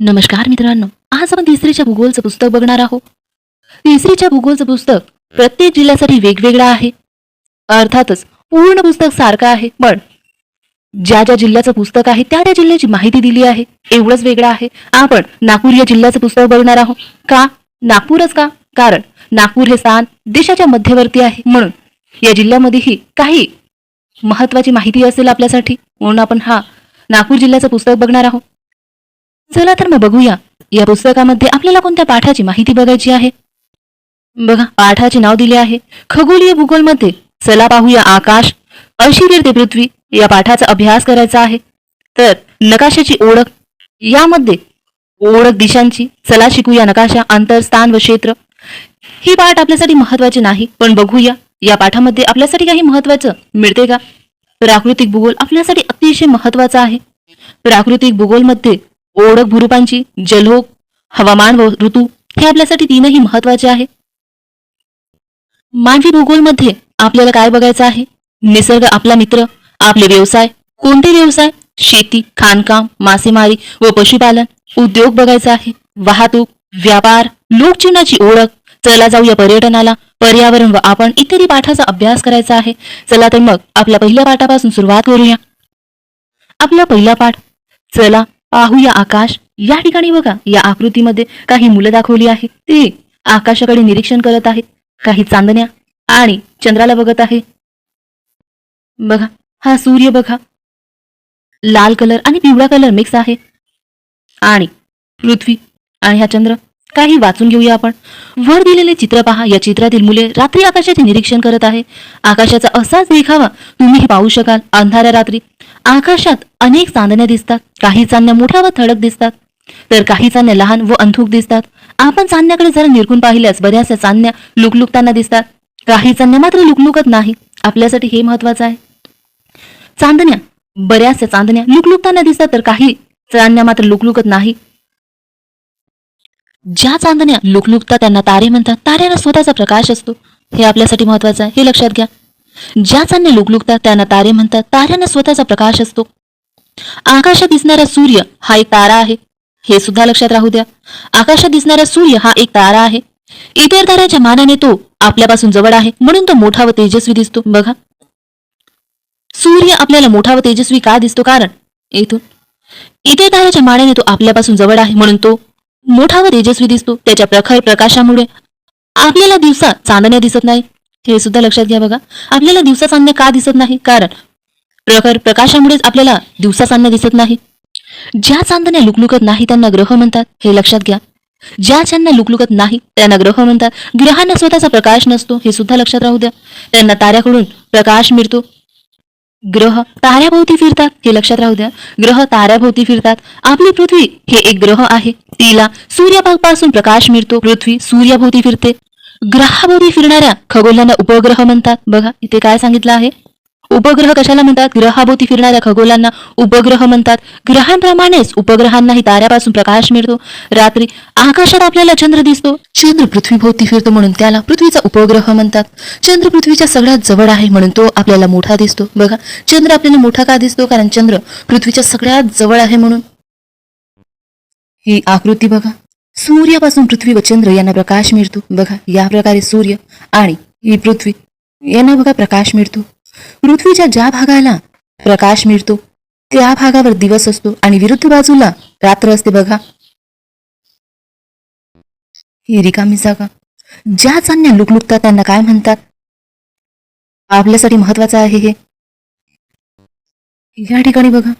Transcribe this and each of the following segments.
नमस्कार मित्रांनो आज आपण तिसरीच्या भूगोलचं पुस्तक बघणार आहोत. तिसरीच्या भूगोलचं पुस्तक प्रत्येक जिल्ह्यासाठी वेगवेगळं आहे. अर्थातच पूर्ण पुस्तक सारखं आहे पण ज्या ज्या जिल्ह्याचं पुस्तक आहे त्या त्या जिल्ह्याची माहिती दिली आहे. एवढंच वेगळं आहे. आपण नागपूर या जिल्ह्याचं पुस्तक बघणार आहोत. का? नागपूरच का? कारण नागपूर हे स्थान देशाच्या मध्यवर्ती आहे. म्हणून या जिल्ह्यामध्येही काही महत्वाची माहिती असेल आपल्यासाठी म्हणून आपण हा नागपूर जिल्ह्याचं पुस्तक बघणार आहोत. चला तर मग बघूया. या पुस्तकामध्ये आपल्याला कोणत्या पाठाची माहिती बघायची आहे? बघा पाठाचे नाव दिले आहे. खगोलीय भूगोलमध्ये चला पाहूया आकाश अशी ते पृथ्वी या पाठाचा अभ्यास करायचा आहे. तर नकाशाची ओळख. यामध्ये ओळख दिशांची चला शिकूया नकाशा अंतर स्थान व क्षेत्र. ही पाठ आपल्यासाठी महत्वाची नाही पण बघूया. या पाठामध्ये आपल्यासाठी काही महत्वाचं मिळते का? प्राकृतिक भूगोल आपल्यासाठी अतिशय महत्त्वाचा आहे. प्राकृतिक भूगोलमध्ये ओळख भूरूपांची जलहोक हवामान व ऋतू हे आपल्यासाठी तीनही महत्त्वाचे आहे. मानवी भूगोलमध्ये आपल्याला काय बघायचं आहे? निसर्ग आपला मित्र आपले व्यवसाय कोणते व्यवसाय? शेती खाणकाम मासेमारी व पशुपालन उद्योग बघायचा आहे. वाहतूक व्यापार लोकजीवनाची ओळख चला जाऊया पर्यटनाला पर्यावरण व आपण इत्यादी पाठाचा अभ्यास करायचा आहे. चला तर मग आपल्या पहिल्या पाठापासून सुरुवात करूया. आपला पहिला पाठ चला पाहूया आकाश. या ठिकाणी बघा या आकृतीमध्ये काही मुलं दाखवली आहे. ते आकाशाकडे निरीक्षण करत आहेत. काही चांदण्या आणि चंद्राला बघत आहे. बघा हा सूर्य बघा. लाल कलर आणि पिवळा कलर मिक्स आहे. आणि पृथ्वी आणि हा चंद्र. काही वाचून घेऊया आपण. वर दिलेले चित्र पहा. या चित्रातील मुले रात्री आकाशाचे निरीक्षण करत आहे. आकाशाचा असाच देखावा तुम्ही पाहू शकाल. अंधाऱ्या रात्री आकाशात अनेक चांदण्या दिसतात. काही चांदण्या मोठ्या व ठळक दिसतात. तर काही चांदण्या लहान व अंथूक दिसतात. आपण चांदण्याकडे जरा निरखून पाहिल्यास बऱ्याचशा चांदण्या लुकलुकताना दिसतात. काही चांदण्या मात्र लुकलुकत नाही. आपल्यासाठी हे महत्वाचं आहे. चांदण्या बऱ्याचशा चांदण्या लुकलुकताना दिसतात तर काही चांदण्या मात्र लुकलुकत नाही. ज्या चांदण्या लुकलुकता त्यांना तारे म्हणतात ताऱ्यांना स्वतःचा प्रकाश असतो. हे आपल्यासाठी महत्वाचं आहे. हे लक्षात घ्या. ज्या चांदण्या लुकलुकतात त्यांना तारे म्हणतात ताऱ्यांना स्वतःचा प्रकाश असतो. आकाशात दिसणारा सूर्य हा एक तारा आहे. हे सुद्धा लक्षात राहू द्या. आकाशात दिसणारा सूर्य हा एक तारा आहे. इतर ताऱ्याच्या मानाने तो आपल्यापासून जवळ आहे. म्हणून तो मोठा व तेजस्वी दिसतो. बघा. सूर्य आपल्याला मोठा व तेजस्वी का दिसतो? कारण येथून इतर ताऱ्याच्या मानाने तो आपल्यापासून जवळ आहे. म्हणून तो मोठा व तेजस्वी दिसतो. त्याच्या प्रखर प्रकाशामुळे. आपल्याला दिवसा चांदण्या दिसत नाही. हे सुद्धा लक्षात घ्या बघा. आपल्याला दिवसा सान्य का दिसत नाही? कारण प्रखर प्रकाशामुळेच आपल्याला दिवसा सान्य दिसत नाही. ज्या चांदण्या लुकलुकत नाही त्यांना ग्रह म्हणतात हे लक्षात घ्या. ज्या चांदण्या लुकलुकत नाही त्यांना ग्रह म्हणतात. ग्रहांना स्वतःचा प्रकाश नसतो हे सुद्धा लक्षात राहू द्या. त्यांना ताऱ्याकडून प्रकाश मिळतो. ग्रह ताऱ्याभोवती फिरतात हे लक्षात राहू द्या. ग्रह ताऱ्याभोवती फिरतात. आपली पृथ्वी हे एक ग्रह आहे. तिला सूर्यापासून प्रकाश मिळतो. पृथ्वी सूर्याभोवती फिरते. ग्रहाभोवती फिरणाऱ्या खगोलांना उपग्रह म्हणतात. बघा इथे काय सांगितलं आहे? उपग्रह कशाला म्हणतात? ग्रहाभोवती फिरणाऱ्या खगोलांना उपग्रह म्हणतात. ग्रहांप्रमाणेच उपग्रहांनाही ताऱ्यापासून प्रकाश मिळतो. रात्री आकाशात आपल्याला चंद्र दिसतो. चंद्र पृथ्वीभोवती फिरतो म्हणून त्याला पृथ्वीचा उपग्रह म्हणतात. चंद्र पृथ्वीच्या सगळ्यात जवळ आहे म्हणून तो आपल्याला मोठा दिसतो. बघा चंद्र आपल्याला मोठा का दिसतो? कारण चंद्र पृथ्वीच्या सगळ्यात जवळ आहे म्हणून. ही आकृती बघा. सूर्यापासून पृथ्वी व चंद्र यांना प्रकाश मिळतो. बघा या प्रकारे सूर्य आणि ही पृथ्वी यांना बघा प्रकाश मिळतो. पृथ्वीच्या ज्या भागाला प्रकाश मिळतो त्या भागावर दिवस असतो आणि विरुद्ध बाजूला रात्र असते बघा. ही रिकामी जागा. ज्या चांदण्या लुकलुकतात त्यांना काय म्हणतात? आपल्यासाठी महत्वाचं आहे हे. या ठिकाणी बघा.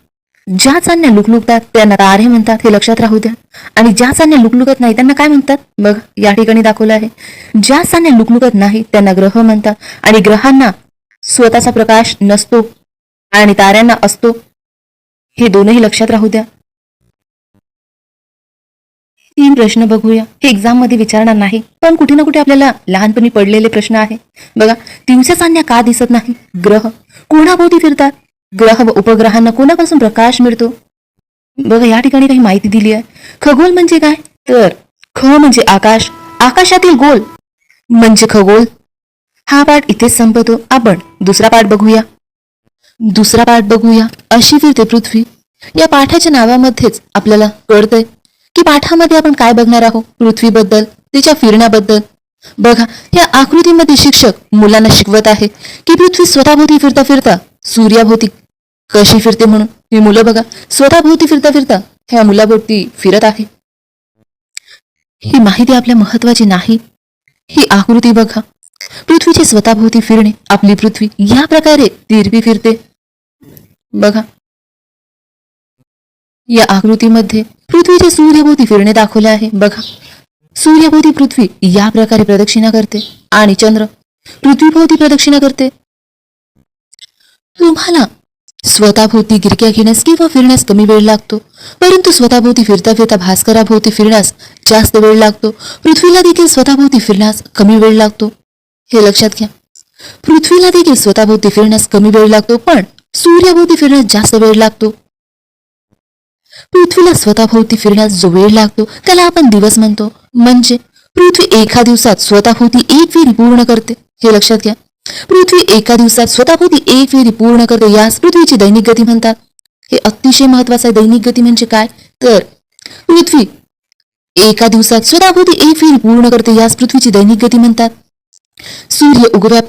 ज्या चांदण्या लुकलुकतात त्यांना तारे म्हणतात हे लक्षात राहू द्या. आणि ज्या चांदण्या लुकलुकत नाही त्यांना काय म्हणतात? बघ या ठिकाणी दाखवलं आहे. ज्या चांदण्या लुकलुकत नाही त्यांना ग्रह म्हणतात. आणि ग्रहांना स्वतःचा प्रकाश नसतो आणि ताऱ्यांना असतो. हे दोनही लक्षात राहू द्या. तीन प्रश्न बघूया. हे एक्झाममध्ये विचारणार नाही. पण कुठे ना कुठे आपल्याला लहानपणी पडलेले प्रश्न आहे. बघा दिवसा चांदण्या का दिसत नाही? ग्रह. कोणाभोवती फिरतात? ग्रह व उपग्रहांना कोणापासून प्रकाश मिळतो? बघा या ठिकाणी काही माहिती दिली आहे. खगोल म्हणजे काय? तर ख म्हणजे आकाश आकाशातील गोल म्हणजे खगोल. हा पाठ इथेच संपतो. आपण दुसरा पाठ बघूया. दुसरा पाठ बघूया. अशी फिरते पृथ्वी. या पाठाच्या नावामध्येच आपल्याला कळतंय की पाठामध्ये आपण काय बघणार आहोत? पृथ्वीबद्दल तिच्या फिरण्याबद्दल. बघा या आकृतीमध्ये शिक्षक मुलांना शिकवत आहे की पृथ्वी स्वतःभोवती फिरता फिरता सूर्याभोवती कशी फिरते म्हणून? ही मुलं बघा स्वतःभोवती फिरता फिरता ह्या मुलाभोवती फिरत आहे. ही माहिती आपल्या महत्वाची नाही. ही आकृती बघा. पृथ्वीची स्वतःभोवती फिरणे आपली पृथ्वी या प्रकारे तिरवी फिरते. बघा. या आकृतीमध्ये पृथ्वीचे सूर्यभोवती फिरणे दाखवले आहे. बघा. सूर्यभोवती पृथ्वी या प्रकारे प्रदक्षिणा करते. आणि चंद्र पृथ्वीभोवती प्रदक्षिणा करते. तुम्हाला स्वतःभोवती गिरक्या घेण्यास किंवा फिरण्यास कमी वेळ लागतो. परंतु स्वतःभोवती फिरता फिरता भास्कराभोवती फिरण्यास जास्त वेळ लागतो. पृथ्वीला देखील स्वतःभोवती फिरण्यास कमी वेळ लागतो. हे लक्षात घ्या. पृथ्वीला देखील स्वतःभोवती फिरण्यास कमी वेळ लागतो पण सूर्याभोवती फिरण्यास जास्त वेळ लागतो. पृथ्वीला स्वतःभोवती फिरण्यास जो वेळ लागतो त्याला आपण दिवस म्हणतो. म्हणजे पृथ्वी एका दिवसात स्वतःभोवती एक फेरी पूर्ण करते. हे लक्षात घ्या. पृथ्वी एका दिवसात स्वतःभोवती एक फेरी पूर्ण करते यास पृथ्वीची दैनिक गती म्हणतात. हे अतिशय महत्वाचं आहे. दैनिक गती म्हणजे काय? तर पृथ्वी एका दिवसात स्वतःभोवती एक फेरी पूर्ण करते यास पृथ्वीची दैनिक गती म्हणतात. सूर्य उगव्या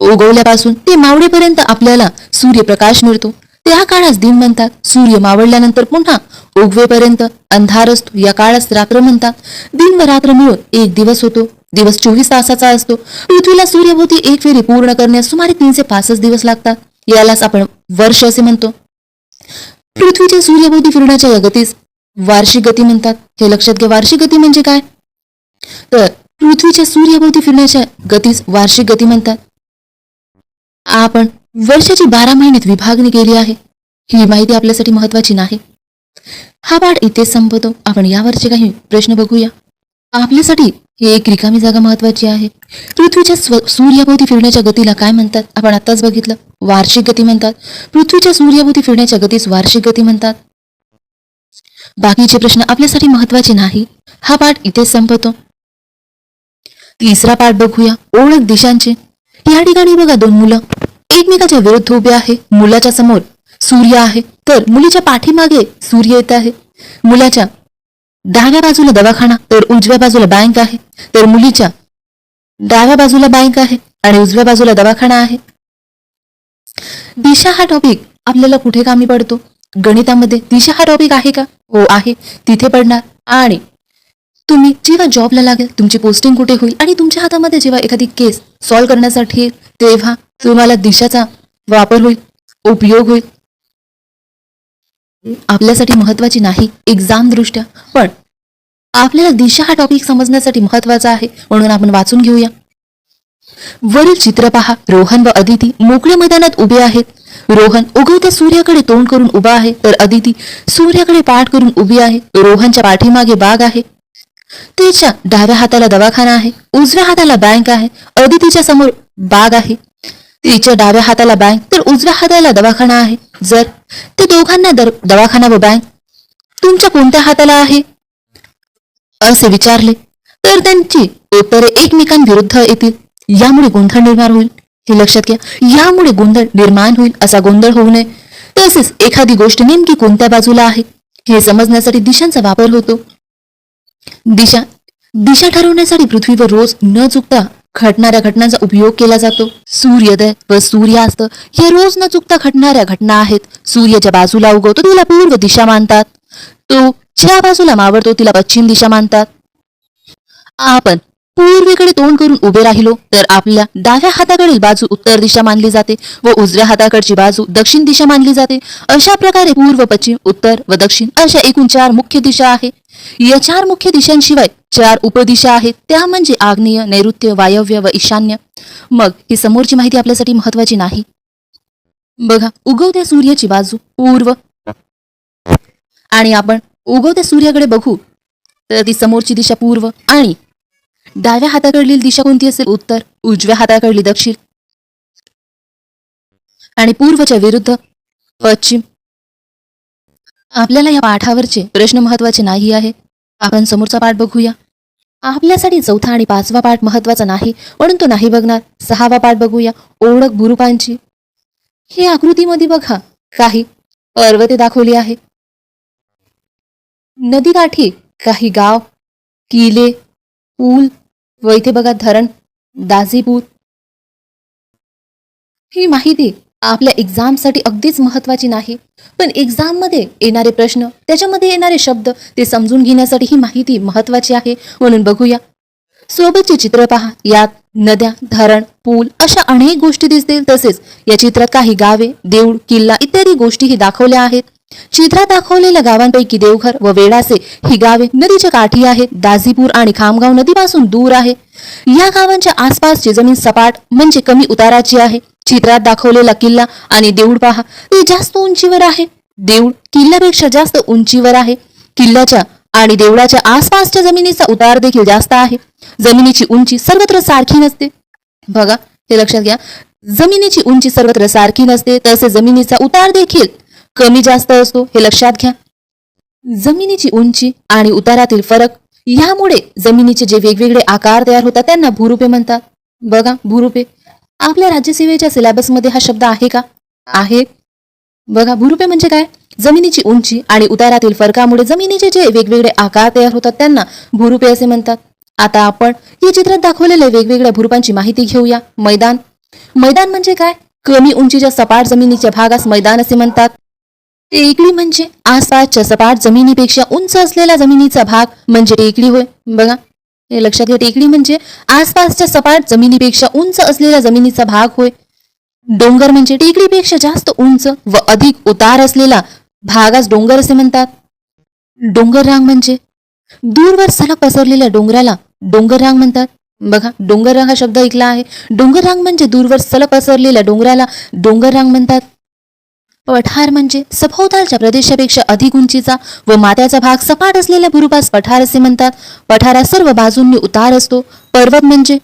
उगवल्यापासून ते मावळेपर्यंत आपल्याला सूर्यप्रकाश मिळतो. त्या काळास दिन म्हणतात. सूर्य मावळल्यानंतर पुन्हा उगवेपर्यंत अंधार असतो. या काळास रात्र म्हणतात. दिन व रात्र मिळून एक दिवस होतो. दिवस चोवीस तासाचा असतो. पृथ्वीला सूर्यभोवती एक फेरी पूर्ण करण्यास सुमारे तीनशे पासष्ट दिवस लागतात. यालाच आपण वर्ष असे म्हणतो. पृथ्वीच्या सूर्यभोवती फिरण्याच्या या गतीस वार्षिक गती म्हणतात. हे लक्षात घ्या वार्षिक गती म्हणजे काय? तर पृथ्वीच्या सूर्यभोवती फिरण्याच्या गतीस वार्षिक गती म्हणतात. आपण वर्षाची बारा महिन्यात विभागणी केली आहे. ही माहिती आपल्यासाठी महत्वाची नाही. हा पाठ इथेच संपतो. आपण यावरचे काही प्रश्न बघूया. आपल्यासाठी ही एक रिकामी जागा महत्वाची आहे. पृथ्वीच्या सूर्याभोवती फिरण्याच्या गतीला काय म्हणतात? आपण आताच बघितलं. वार्षिक गती म्हणतात. पृथ्वीच्या सूर्याभोवती फिरण्याच्या गतीस वार्षिक गती म्हणतात. बाकीचे प्रश्न आपल्यासाठी महत्त्वाचे नाही. हा पाठ इथेच संपतो. तिसरा पाठ बघूया. ओळख दिशांचे. या ठिकाणी बघा दोन मुलं. एकमेकाच्या विरुद्ध उभे आहे. मुलाच्या समोर सूर्य आहे. तर मुलीच्या पाठीमागे सूर्य येत आहे. मुलाच्या डाव्या बाजूला दवाखाना तर उजव्या बाजूला बँक आहे तर मुलीच्या डाव्या बाजूला बँक आहे आणि उजव्या बाजूला दवाखाना आहे. दिशा हा टॉपिक आपल्याला कुठे कामी पडतो? गणितामध्ये दिशा हा टॉपिक आहे का? हो आहे. तिथे पडणार. आणि तुम्ही जेव्हा जॉबला लागेल तुमची पोस्टिंग कुठे होईल? आणि तुमच्या हातामध्ये जेव्हा एखादी केस सॉल्व्ह करण्यासाठी येईल तेव्हा तुम्हाला दिशाचा वापर होईल उपयोग होईल. आपल्यासाठी महत्वाची नाही एक्झाम दृष्ट्या पण आपल्याला दिशा हा टॉपिक समजण्यासाठी महत्त्वाचा आहे म्हणून आपण वाचून घेऊया. वरील चित्र पहा. रोहन व अदिती मोकळ्या मैदानात उभे आहेत. रोहन उगवत्या सूर्याकडे तोंड करून उभा आहे तर अदिती सूर्याकडे पाठ करून उभी आहे. रोहनच्या पाठीमागे बाग आहे. तिच्या डाव्या हाताला दवाखाना आहे. उजव्या हाताला बँक आहे. अदितीच्या समोर बाग आहे. तिच्या डाव्या हाताला बँक तर उजव्या हाताला दवाखाना आहे. जर ते दोघांना दर दवाखाना व बँक तुमच्या कोणत्या हाताला आहे? असे विचारले. तर त्यांची उत्तरे एकमेकांविरुद्ध येतील. यामुळे गोंधळ निर्माण होईल. हे लक्षात घ्या. यामुळे गोंधळ निर्माण होईल असा गोंधळ होऊ नये. तसेच एखादी गोष्ट नेमकी कोणत्या बाजूला आहे? हे समजण्यासाठी दिशांचा वापर होतो. दिशा दिशा ठरवण्यासाठी पृथ्वीवर रोज न चुकता घडणाऱ्या घटनांचा उपयोग केला जातो. सूर्योदय व सूर्यास्त हे रोज न चुकता घडणाऱ्या घटना आहेत. सूर्याच्या बाजूला उगवतो तिला पूर्व दिशा मानतात. तो ज्या बाजूला मावळतो तिला पश्चिम दिशा मानतात. आपण पूर्वेकडे तोंड करून उभे राहिलो तर आपल्या डाव्या हाताकडील बाजू उत्तर दिशा मानली जाते व उजव्या हाताकडची बाजू दक्षिण दिशा मानली जाते. अशा प्रकारे पूर्व पश्चिम उत्तर व दक्षिण अशा एकूण चार मुख्य दिशा आहे. या चार मुख्य दिशांशिवाय चार उपदिशा आहेत. त्या म्हणजे आग्नेय नैऋत्य वायव्य व ईशान्य. मग ही समोरची माहिती आपल्यासाठी महत्वाची नाही. बघा उगवत्या सूर्याची बाजू पूर्व. आणि आपण उगवत्या सूर्याकडे बघू तर ती समोरची दिशा पूर्व आणि डाव्या हाताकडली दिशा कोणती असेल? उत्तर. उजव्या हाताकडली दक्षिण. आणि पूर्वच्या विरुद्ध पश्चिम. आपल्याला या पाठावरचे प्रश्न महत्त्वाचे नाही आहे. आपण समोरचा पाठ बघूया. आपल्यासाठी चौथा आणि पाचवा पाठ महत्त्वाचा नाही म्हणून तो नाही बघणार. सहावा पाठ बघूया. ओळख बुरुपांची. हे आकृतीमध्ये बघा. काही पर्वते दाखवली आहे. नदीकाठी काही गाव किले पूल व इथे बघा धरण दाजीपूर. ही माहिती आपल्या एक्झामसाठी अगदीच महत्वाची नाही पण एक्झाममध्ये येणारे प्रश्न त्याच्यामध्ये येणारे शब्द ते समजून घेण्यासाठी ही माहिती महत्वाची आहे म्हणून बघूया. सोबतचे चित्र पहा यात नद्या धरण पूल अशा अनेक गोष्टी दिसतील तसेच या चित्रात काही गावे देऊळ किल्ला इत्यादी गोष्टीही दाखवल्या आहेत. चित्रात दाखवलेल्या गावांपैकी देवघर व वेडासे ही गावे नदीच्या काठी आहेत. दाजीपूर आणि खामगाव नदीपासून दूर आहे. या गावांच्या आसपासची जमीन सपाट म्हणजे कमी उताराची आहे. चित्रात दाखवलेला किल्ला आणि देऊळ पहा ते जास्त उंचीवर आहे. देऊळ किल्ल्यापेक्षा जास्त उंचीवर आहे. किल्ल्याच्या आणि देवळाच्या आसपासच्या जमिनीचा उतार देखील जास्त आहे. जमिनीची उंची सर्वत्र सारखी नसते. बघा हे लक्षात घ्या. जमिनीची उंची सर्वत्र सारखी नसते तसे जमिनीचा उतार देखील कमी जास्त असतो हे लक्षात घ्या. जमिनीची उंची आणि उतारातील फरक यामुळे जमिनीचे जे वेगवेगळे आकार तयार होतात त्यांना भूरूपे म्हणतात. बघा भूरूपे. आपल्या राज्यसेवेच्या सिलेबसमध्ये हा शब्द आहे का? आहे. बघा भूरूपे म्हणजे काय? जमिनीची उंची आणि उतारातील फरकामुळे जमिनीचे जे वेगवेगळे आकार तयार होतात त्यांना भूरूपे असे म्हणतात. आता आपण या चित्रात दाखवलेल्या वेगवेगळ्या भूरूपांची माहिती घेऊया. मैदान. मैदान म्हणजे काय? कमी उंचीच्या सपाट जमिनीच्या भागास मैदान असे म्हणतात. टेकडी म्हणजे? आसपासच्या सपाट जमिनीपेक्षा उंच असलेला जमिनीचा भाग म्हणजे टेकडी होय? बघा हे लक्षात घ्या टेकडी म्हणजे आसपासच्या सपाट जमिनीपेक्षा उंच असलेला जमिनीचा भाग होय? डोंगर म्हणजे टेकडीपेक्षा जास्त उंच व अधिक उतार असलेला भागास डोंगर असे म्हणतात. डोंगर रांग म्हणजे? दूरवर सलग पसरलेल्या डोंगराला डोंगर रांग म्हणतात. बघा डोंगर रांग हा शब्द ऐकला आहे. डोंगर रांग म्हणजे दूरवर सलग पसरलेल्या डोंगराला डोंगर रांग म्हणतात. पठार म्हणजे सभोवतालच्या प्रदेशापेक्षा अधिक उंचीचा व मात्याचा भाग सपाट असलेल्या भूरूपास पठार असे म्हणतात. पठारात सर्व बाजूंनी उतार असतो. पर्वत म्हणजे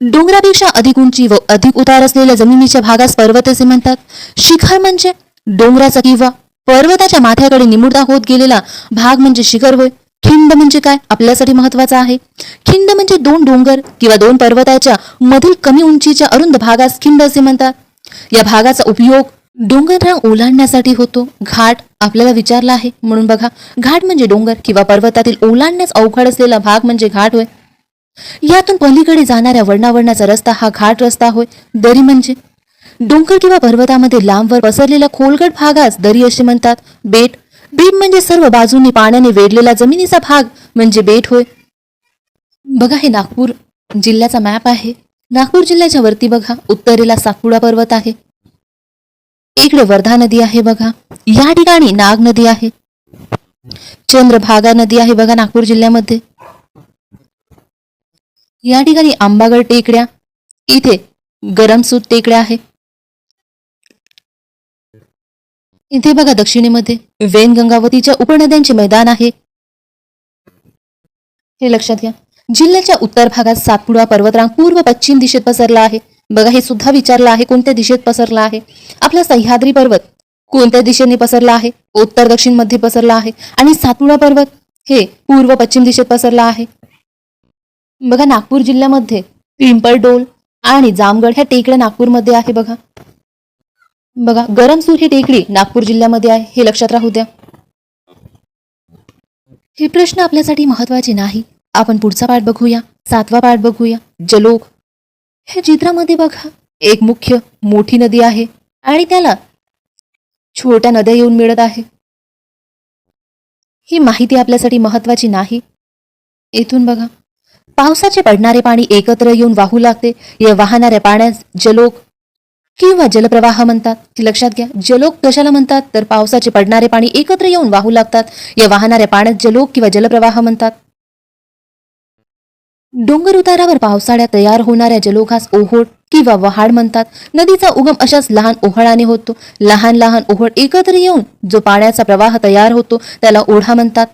डोंगरापेक्षा अधिक उंची व अधिक उतार असलेल्या जमिनीच्या भागास पर्वत असे म्हणतात. शिखर म्हणजे डोंगराचा किंवा पर्वताच्या माथ्याकडे निमुडता होत गेलेला भाग म्हणजे शिखर होय. खिंड म्हणजे काय? आपल्यासाठी महत्त्वाचा आहे. खिंड म्हणजे दोन डोंगर किंवा दोन पर्वताच्या मधील कमी उंचीच्या अरुंद भागास खिंड असे म्हणतात. या भागाचा उपयोग डोंगररांग ओलांडण्यासाठी होतो. घाट आपल्याला विचारला आहे. म्हणून बघा घाट म्हणजे डोंगर किंवा पर्वतातील ओलांडण्यास अवघड असलेला भाग म्हणजे घाट होय. यातून पलीकडे जाणाऱ्या वळणावळणाचा रस्ता हा घाट रस्ता होय. दरी म्हणजे? डोंगर किंवा पर्वतामध्ये लांबवर पसरलेल्या खोलगट भागास दरी असे म्हणतात. बेट? बेट म्हणजे सर्व बाजूंनी पाण्याने वेढलेला जमिनीचा भाग म्हणजे बेट होय. बघा हे नागपूर जिल्ह्याचा मॅप आहे. नागपूर जिल्ह्याच्या वरती बघा उत्तरेला सातपुडा पर्वत आहे. इकडे वर्धा नदी आहे बघा. या ठिकाणी नाग नदी आहे. चंद्रभागा नदी आहे बघा नागपूर जिल्ह्यामध्ये. या ठिकाणी आंबागड टेकड्या इथे गरमसूत टेकड्या आहे. इथे बघा दक्षिणेमध्ये वेन गंगावतीच्या उपनद्यांचे मैदान आहे. हे लक्षात घ्या. जिल्ह्याच्या उत्तर भागात सातपुडा पर्वतरांग पूर्व पश्चिम दिशेत पसरला आहे. बघा हे सुद्धा विचारलं आहे कोणत्या दिशेत पसरला आहे? आपला सह्याद्री पर्वत कोणत्या दिशेने पसरला आहे? उत्तर दक्षिणमध्ये पसरला आहे. आणि सातुळा पर्वत हे पूर्व पश्चिम दिशेत पसरला आहे. बघा नागपूर जिल्ह्यामध्ये पिंपळडोल आणि जामगड ह्या टेकड्या नागपूरमध्ये आहे बघा. बघा गरमसूर ही टेकडी नागपूर जिल्ह्यामध्ये आहे हे लक्षात राहू द्या. हे प्रश्न आपल्यासाठी महत्त्वाचे नाही. आपण पुढचा पाठ बघूया सातवा पाठ बघूया. जलोग हे चित्रामध्ये बघा. एक मुख्य मोठी नदी आहे आणि त्याला छोट्या नद्या येऊन मिळत आहे. ही माहिती आपल्यासाठी महत्वाची नाही. येथून बघा. पावसाचे पडणारे पाणी एकत्र येऊन वाहू लागते. या वाहणाऱ्या पाण्यास जलोक किंवा जलप्रवाह म्हणतात. लक्षात घ्या जलोक कशाला म्हणतात? तर पावसाचे पडणारे पाणी एकत्र येऊन वाहू लागतात. या वाहणाऱ्या पाण्यात जलोग किंवा जलप्रवाह म्हणतात. डोंगर उतारावर पावसाळ्यात तयार होणाऱ्या जलोघास ओहोळ किंवा वहाड म्हणतात. नदीचा उगम अशाच लहान ओहळाने होतो. लहान लहान ओहळ एकत्र येऊन जो पाण्याचा प्रवाह तयार होतो त्याला ओढा म्हणतात.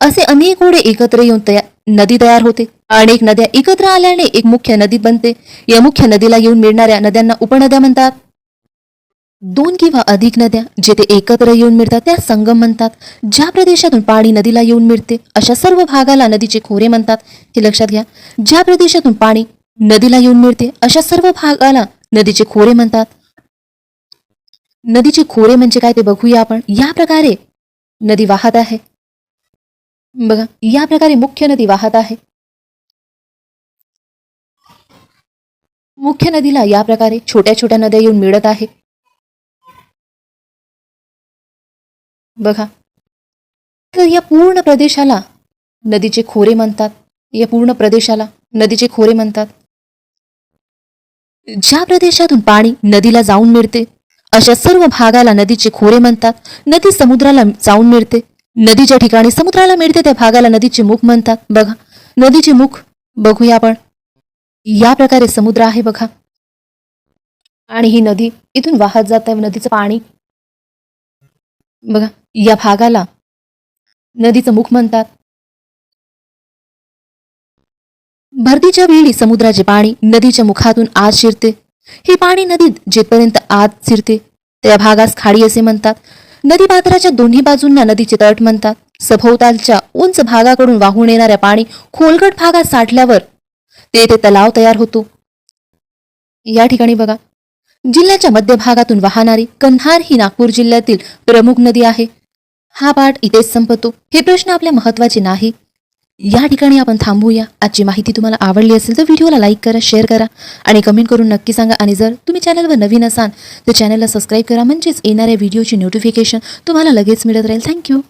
असे अनेक ओढे एकत्र येऊन तयार नदी तयार होते. अनेक नद्या एकत्र आल्याने एक मुख्य नदी बनते. या मुख्य नदीला येऊन मिळणाऱ्या नद्यांना उपनद्या म्हणतात. दोन किंवा अधिक नद्या जेथे एकत्र येऊन मिळतात त्या संगम म्हणतात. ज्या प्रदेशातून पाणी नदीला येऊन मिळते अशा सर्व भागाला नदीचे खोरे म्हणतात. हे लक्षात घ्या. ज्या प्रदेशातून पाणी नदीला येऊन मिळते अशा सर्व भागाला नदीचे खोरे म्हणतात. नदीचे खोरे म्हणजे काय ते बघूया आपण. या प्रकारे नदी वाहत आहे. बघा या प्रकारे मुख्य नदी वाहत आहे. मुख्य नदीला या प्रकारे छोट्या छोट्या नद्या येऊन मिळत आहे. बघा. तर या पूर्ण प्रदेशाला नदीचे खोरे म्हणतात. या पूर्ण प्रदेशाला नदीचे खोरे म्हणतात. ज्या प्रदेशातून पाणी नदीला जाऊन मिळते अशा सर्व भागाला नदीचे खोरे म्हणतात. नदी समुद्राला जाऊन मिळते. नदीच्या ठिकाणी समुद्राला मिळते त्या भागाला नदीचे मुख म्हणतात. बघा. नदीचे मुख बघूया आपण. या प्रकारे समुद्र आहे बघा. आणि ही नदी इथून वाहत जात आहे. नदीचं पाणी बघा या भागाला नदीचं मुख म्हणतात. भरतीच्या वेळी समुद्राचे पाणी नदीच्या मुखातून आत शिरते. हे पाणी नदीत जेपर्यंत आत शिरते त्या भागास खाडी असे म्हणतात. नदी पात्राच्या दोन्ही बाजूंना नदीचे तट म्हणतात. सभोवतालच्या उंच भागाकडून वाहून येणाऱ्या पाणी खोलगट भागात साठल्यावर तेथे तलाव तयार होतो. या ठिकाणी बघा जिल्ह्याच्या मध्यभागातून वाहणारी कन्हार ही नागपूर जिल्ह्यातील प्रमुख नदी आहे. हा पाठ इथेच संपतो. हे प्रश्न आपल्या महत्त्वाचे नाही. या ठिकाणी आपण थांबूया. आजची माहिती तुम्हाला आवडली असेल तर व्हिडिओला लाईक करा शेअर करा आणि कमेंट करून नक्की सांगा. आणि जर तुम्ही चॅनलवर नवीन असाल तर चॅनलला सबस्क्राईब करा. म्हणजेच येणाऱ्या व्हिडिओची नोटिफिकेशन तुम्हाला लगेच मिळत राहील. थँक्यू